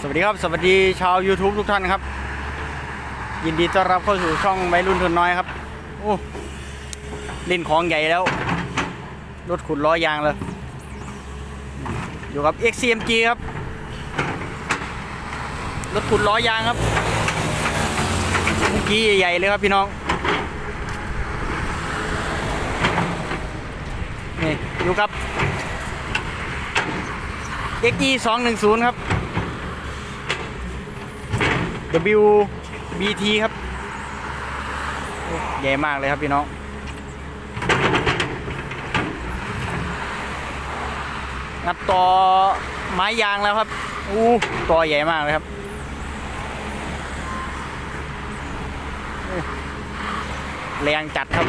สวัสดีครับ สวัสดีชาว YouTube ทุกท่านครับ ยินดีต้อนรับเข้าสู่ช่องวัยรุ่นทุนน้อยครับโอ้เล่นของใหญ่แล้ว รถขุดล้อยางเลย อยู่กับ XCMG ครับ รถขุดล้อยางครับเมื่อกี้ใหญ่ๆเลยครับพี่น้อง นี่อยู่กับ XE 210 ครับ WBT ครับ ใหญ่มากเลยครับพี่น้อง งัดต่อไม้ยางแล้วครับอู้ต่อใหญ่มากเลยครับแรงจัดครับ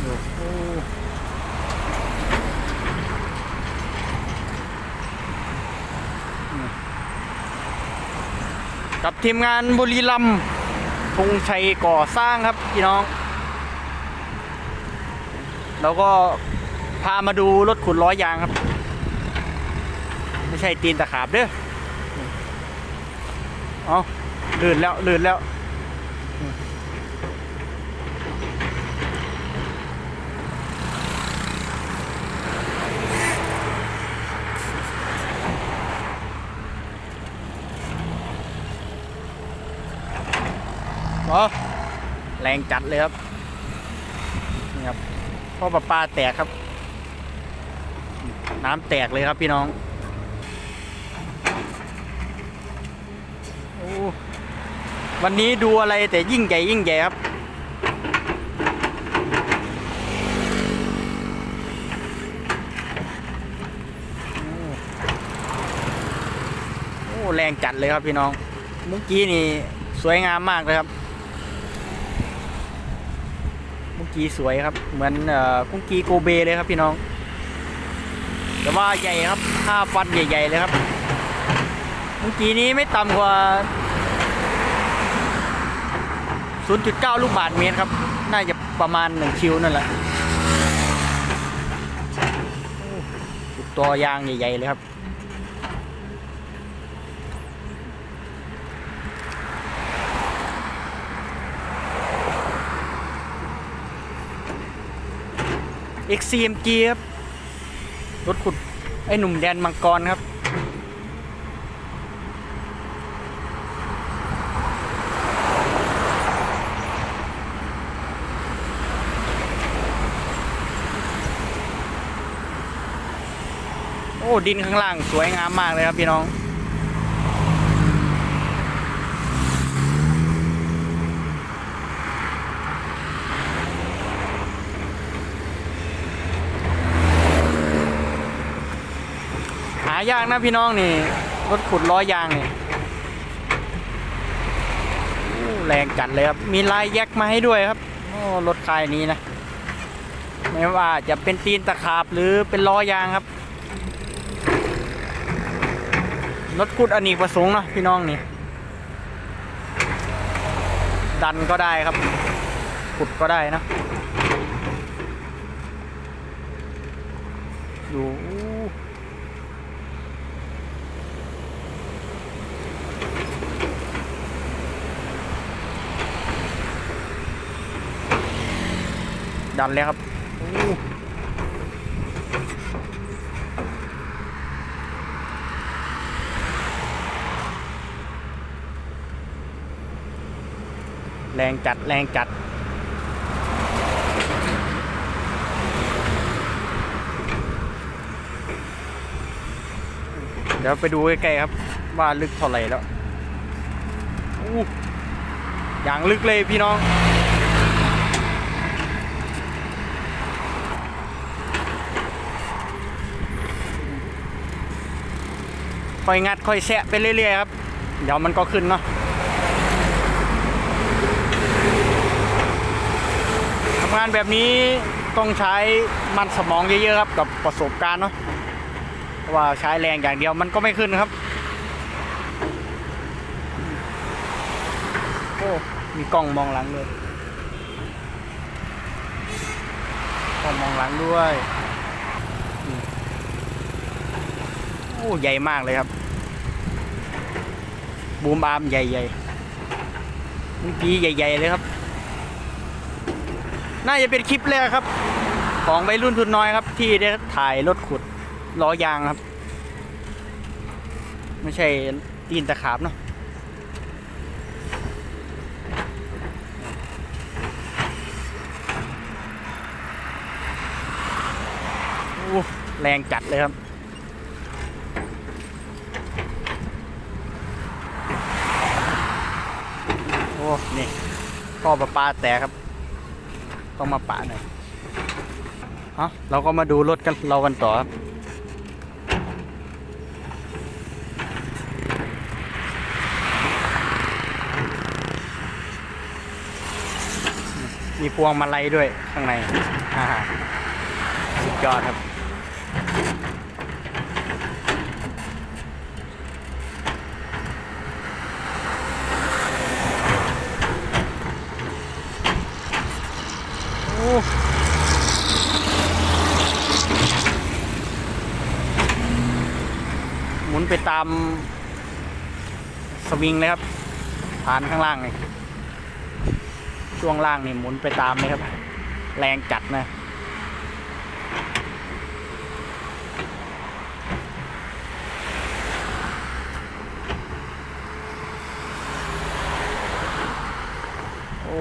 โอ้โหกับ ทีมงานบุรีรัมย์ธงชัยก่อสร้างครับพี่น้อง แล้วก็พามาดูรถขุดล้อยางครับ ไม่ใช่ตีนตะขาบเด้อเอาลื่นแล้วลื่นแล้ว โอ้แรงจัดเลยครับ นี่ครับพ่อประปาแตกครับ น้ำแตกเลยครับพี่น้อง วันนี้ดูอะไรแต่ยิ่งใหญ่ยิ่งใหญ่ครับโอ้แรงจัดเลยครับพี่น้อง เมื่อกี้นี่สวยงามมากเลยครับ เมื่อ กีสวยครับ เหมือนกุ้งกีโกเบเลยครับพี่น้อง แต่ว่าใหญ่ครับห้าฟันใหญ่ ๆ เลยครับเมื่อกี้นี้ไม่ต่ำกว่า 0.9 ลูกบาทเมตรครับ น่าจะประมาณ 1 คิวนั่นแหละตัวยางใหญ่ ๆ เลยครับ XCMG ครับรถขุด ไอ้หนุ่มแดนมังกรครับ โอ้ ดินข้างล่างสวยงามมากเลยครับพี่น้องายากนะพี่น้องนี่ รถขุดล้อยางนี่แรงจัดเลยครับ มีลายแยกมาให้ด้วยครับโอ้รถคายนี้นะ ไม่ว่าจะเป็นตีนตะขาบหรือเป็นล้อยางครับ รถขุดอเนกประสงค์เนาะพี่น้องนี่ ดันก็ได้ครับ ขุดก็ได้นะ ดู ดันเลยครับแรงจัดแรงจัดเดี๋ยวไปดูใกล้ๆครับ ว่าลึกเท่าไหร่แล้วอย่างลึกเลยพี่น้อง ค่อยงัดค่อยแซะไปเรื่อยๆครับ เดี๋ยวมันก็ขึ้นเนาะทำงานแบบนี้ต้องใช้มันสมองเยอะๆครับกับประสบการณ์เนาะว่าใช้แรงอย่างเดียวมันก็ไม่ขึ้นครับโอ้มีกล้องมองหลังเลยองมองหลังด้วยโอ้ใหญ่มากเลยครับ บูมบามใหญ่ๆเมื่อกี้ใหญ่ ๆ เลยครับ น่าจะเป็นคลิปแรกครับ ของวัยรุ่นทุนน้อยครับ ที่ได้ถ่ายรถขุดล้อยางครับ ไม่ใช่ตีนตะขาบเนาะโอ้แรงจัดเลยครับ โอ้ นี่ ท่อประปาแตกครับ ต้องมาปะหน่อยเอ้าเราก็มาดูรถกันเรากันต่อครับมีพวงมาลัยด้วยข้างในอ่าสุดยอดครับ หมุนไปตาม สวิงเลยครับฐานข้างล่างนี่ช่วงล่างนี่หมุนไปตามเลยครับ แรงจัดนะโอ้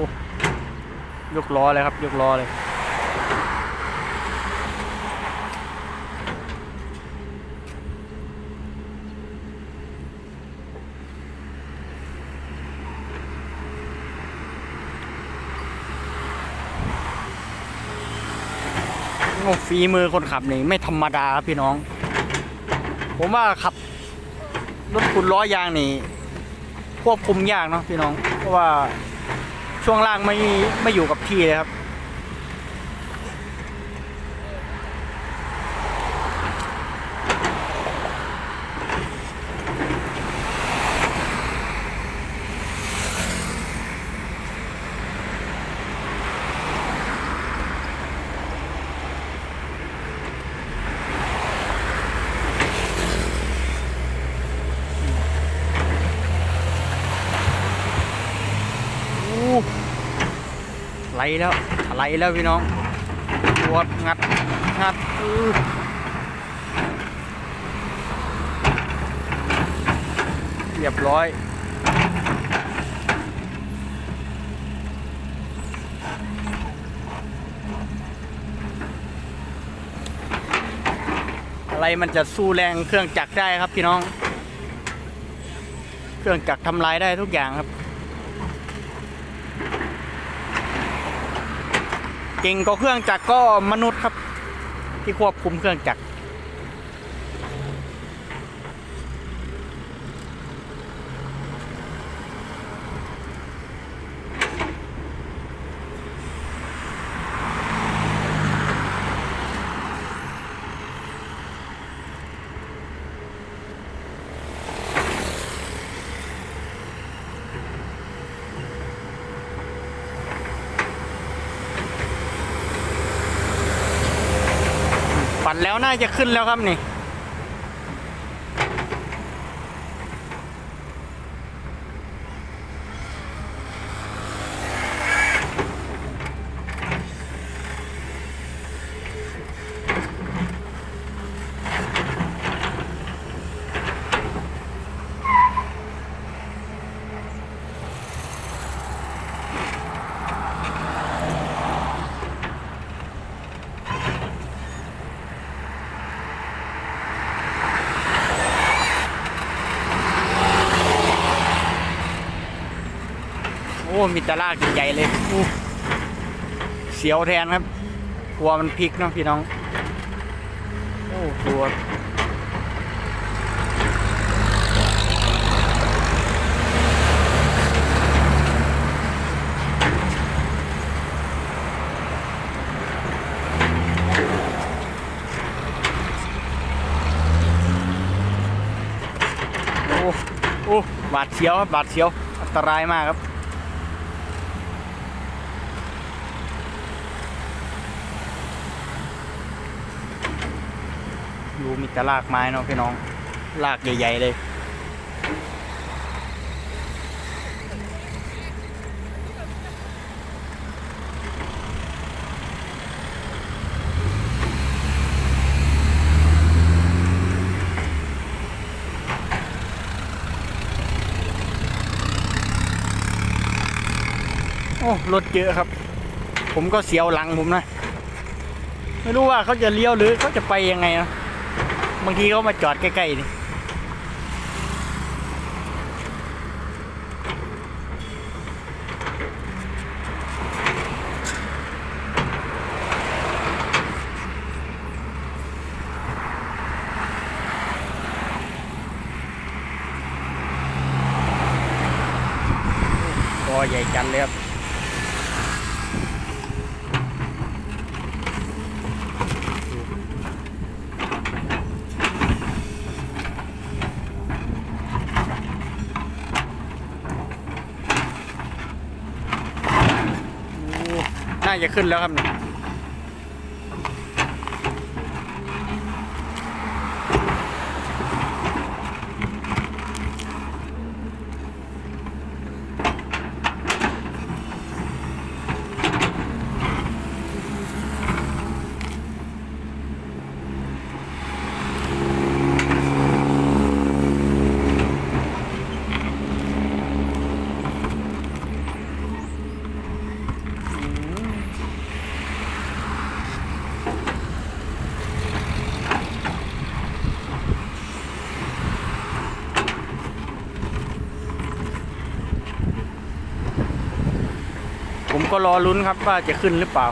ยกล้อเลยครับ ยกล้อเลยฝีมือคนขับนี่ไม่ธรรมดาครับพี่น้อง ผมว่าขับรถขุดล้อยางนี่ควบคุมยากเนาะพี่น้อง เพราะว่า ช่วงล่างไม่ไม่อยู่กับที่เลยครับ อู้ ไหลแล้วไหลแล้วพี่น้องปวดงัดงัดเรียบร้อยอะไรมันจะสู้แรงเครื่องจักรได้ครับพี่น้อง เครื่องจักรทำลายได้ทุกอย่างครับ เก่งก็เครื่องจักรก็มนุษย์ครับ ที่ควบคุมเครื่องจักร ปั่นแล้วน่าจะขึ้นแล้วครับนี่ มีแตะลากใหญ่ๆเลยอู้เสียวแทนครับ กลัวมันพลิกเนาะพี่น้อง โอ้กลัวโอ้โอ้บาดเสียวครับบาดเสียว อันตรายมากครับ มีแต่รากไม้เนาะพี่น้องรากใหญ่ ๆ เลย โอ้รถเยอะครับ ผมก็เสียวหลังผมนะ ไม่รู้ว่าเขาจะเลี้ยวหรือเขาจะไปยังไงนะ บางทีเขามาจอดใกล้ๆนี่ก็ใหญ่จันเลยครับ โอ้น่า จะขึ้นแล้วครับ ก็รอลุ้นครับว่าจะขึ้นหรือเปล่า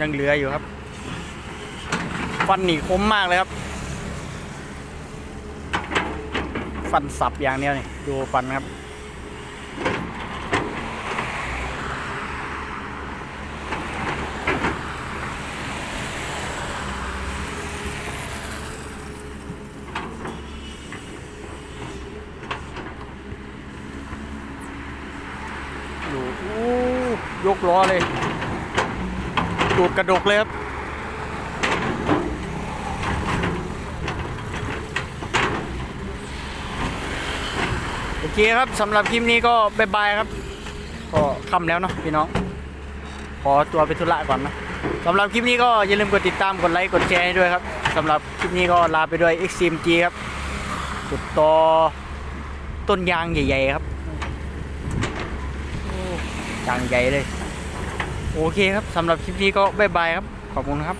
ยังเหลืออยู่ครับ ฟันหนีคมมากเลยครับ ฟันสับอย่างเดียวนี่ดูฟันครับ ดูอู้ยก ล้อเลยดูดกระดกเลยครับโอเคครับสำหรับคลิปนี้ก็บายบายครับ ก็ค่ำแล้วเนาะพี่น้อง ขอตัวไปธุระก่อนนะสำหรับคลิปนี้ก็อย่าลืมกดติดตามกดไลค์กดแชร์ให้ด้วยครับสำหรับคลิปนี้ก็ลาไปด้วย XCMG ครับสุดต่อต้นยางใหญ่ๆครับยางใหญ่เลย โอเคครับสำหรับคลิปนี้ก็บายบายครับ ขอบคุณครับ